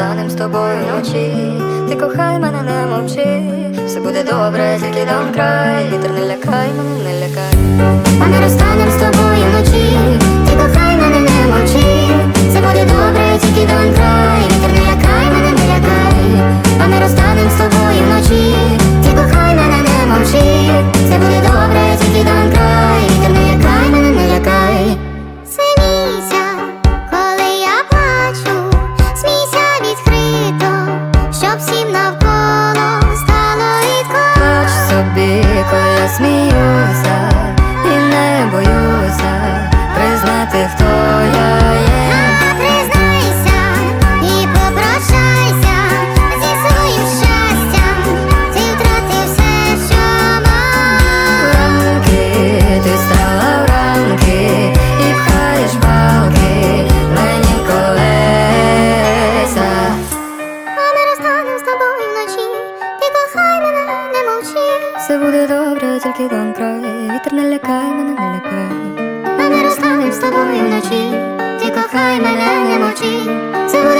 станем з тобою вночі, ти кохай мене, не мовчи, все буде добре, тільки дам край, вітер не лякай мене, не лякай. А не розстанем з тобою вночі, ти кохай мене, не мовчи, все буде добре, тільки дам край, вітер не лякай мене, не лякай, а не розстанем з тобою вночі, ти кохай мене, не мовчи, все буде добре, тільки дам край. baby, please me Все буде добре, тільки дом край, вітер не лякай, мене не лякай. Ми не розстанем з тобою вночі, ти кохай мене, не мовчи. Все буде